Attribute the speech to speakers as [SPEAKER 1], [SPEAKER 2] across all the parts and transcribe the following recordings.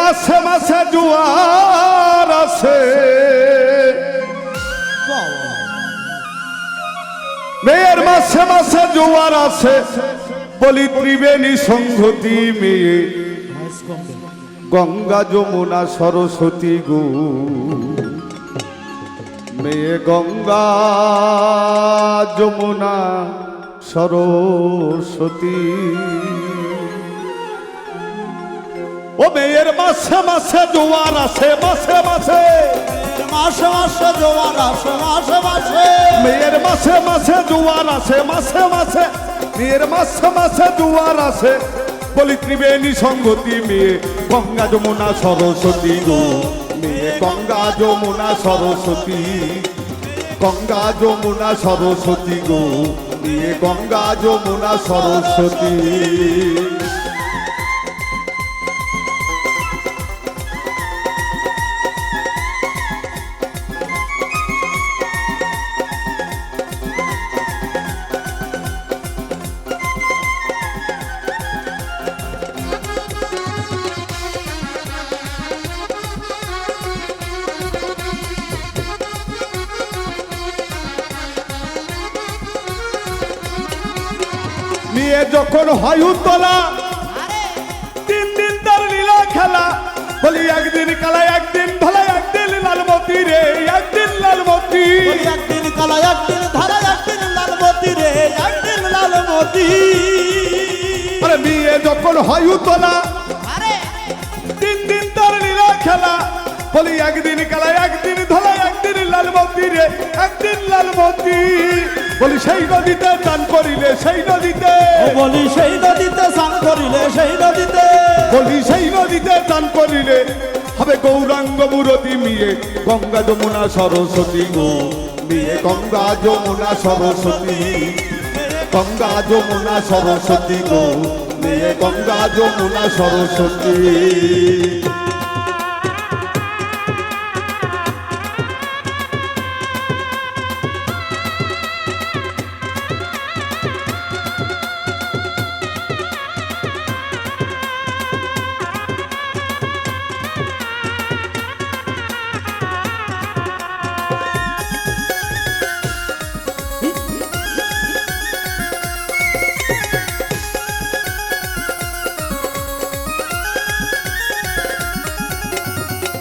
[SPEAKER 1] মাসে মাসে জুয়ার আছে। মেয়ের মাসে মাসে জোয়ার আছে। বলি ত্রিবেণী সংহতি মেয়ে। গঙ্গা যমুনা সরস্বতী গু। মেয়ে গঙ্গা যমুনা সরস্বতী। ও মেয়ের মাসে মাসে জোয়ার আছে মাসে মাসে।
[SPEAKER 2] মাসে মাসে জোয়ার আসে মাসে মাসে।
[SPEAKER 1] মেয়ের মাসে মাসে জোয়ার আছে মাসে মাসে। মেয়ের মাসে মাসে জোয়ার আছে বলি ত্রিবেণী সংগতি মেয়ে গঙ্গা যমুনা সরস্বতী গো। মেয়ে গঙ্গা যমুনা সরস্বতী। গঙ্গা যমুনা সরস্বতী গো। মেয়ে গঙ্গা যমুনা সরস্বতী। মেয়ে যখন হয় উত্তলা তিন দিন তার লীলা খেলা। বলি একদিন কালা একদিন ভালা একদিন লালমতি রে একদিন লালমতি।
[SPEAKER 2] একদিন কালা একদিন ধারা একদিন লালমতি রে একদিন লালমতি।
[SPEAKER 1] আরে মেয়ে যখন হয় উত্তলা তিন দিন তার লীলা খেলা। বলি একদিন কালা একদিন ধলা একদিন লালমতি রে একদিন লালমতি। বলি সেই নদীতে চান করিলে সেই নদীতে।
[SPEAKER 2] বলি সেই নদীতে স্নান করিলে সেই নদীতে।
[SPEAKER 1] বলি সেই নদীতে চান করিলে হবে গৌরাঙ্গ মুরতি মিয়ে গঙ্গা যমুনা সরস্বতী গো। মিয়ে গঙ্গা যমুনা সরস্বতী গঙ্গা যমুনা সরস্বতী গো। মিয়ে গঙ্গা যমুনা সরস্বতী।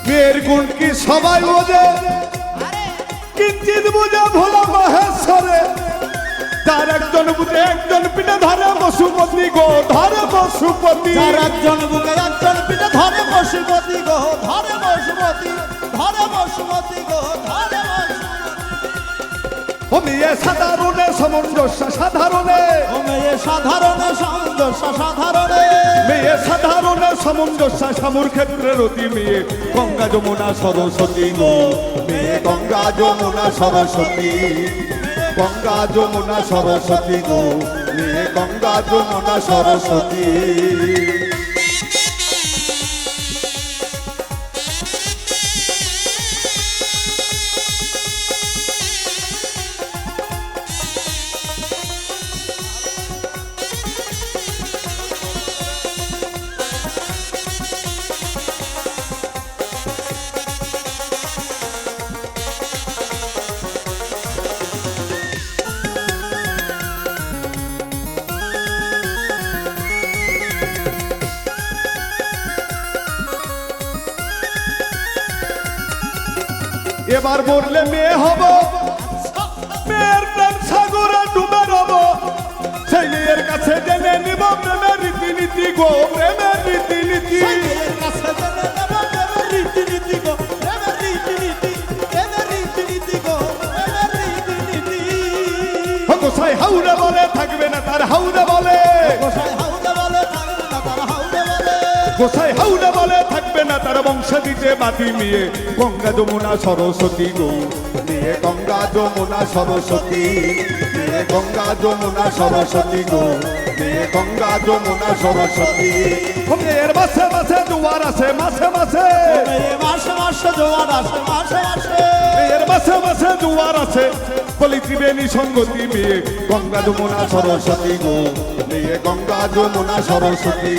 [SPEAKER 1] মেয়ের গুণ কি সবাই বোঝে? কিঞ্চিত বুঝে ভোলা মহেশ্বরে। তার একজন একজন পিঠে ধরে পশুপতি গো ধরে পশুপতি
[SPEAKER 2] যার একজন বুকে একজন পিঠে ধরে পশুপতি গো ধরে পশুপতি ধরে পশুপতি গো ধরে
[SPEAKER 1] মেয়ে সাধারণে সামঞ্জস্য সাধারণে।
[SPEAKER 2] মেয়ে সাধারণে সামঞ্জস্য সাধারণে
[SPEAKER 1] মেয়ে সাধারণ সামঞ্জস্য সামুর ক্ষেত্রের অতি মেয়ে। গঙ্গা যমুনা সরস্বতী মেয়ে গঙ্গা যমুনা সরস্বতী। গঙ্গা যমুনা সরস্বতী গো মেয়ে গঙ্গা যমুনা সরস্বতী। এবার মরলে মেয়ে হব। মেয়ের প্রেম সাগরে ডুবে রব। সেই মেয়ের কাছে জেনে নিব প্রেমের রীতিনীতি গো প্রেমের রীতিনীতি গোসাই হাউরে বলে থাকবে না তার হাউরে বলে।
[SPEAKER 2] গোসাই হাউদে বলে থাকবে না তার হাউদে বলে।
[SPEAKER 1] গোসাই হাউরে বলে থাকবে না তার বংশ দিতে মাটি নিয়ে। গঙ্গা যমুনা সরস্বতী গো। নিয়ে গঙ্গা যমুনা সরস্বতী। নিয়ে গঙ্গা যমুনা সরস্বতী গো। নিয়ে গঙ্গা যমুনা সরস্বতী। এর মাসে মাসে দুয়ার আছে মাসে মাসে
[SPEAKER 2] মাসে মাসে জোয়ার আসে মাসে মাসে
[SPEAKER 1] এর মাসে মাসে দুয়ার আছে। বলি ত্রিবেণী সঙ্গতি মেয়ে গঙ্গা যমুনা সরস্বতী গো। নিয়ে গঙ্গা যমুনা সরস্বতী।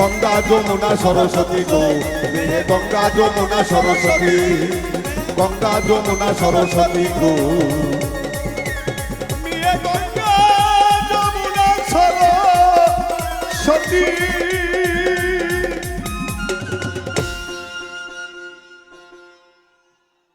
[SPEAKER 1] গঙ্গা যমুনা সরস্বতী গো। মেয়ে গঙ্গা যমুনা সরস্বতী গঙ্গা যমুনা সরস্বতী গো।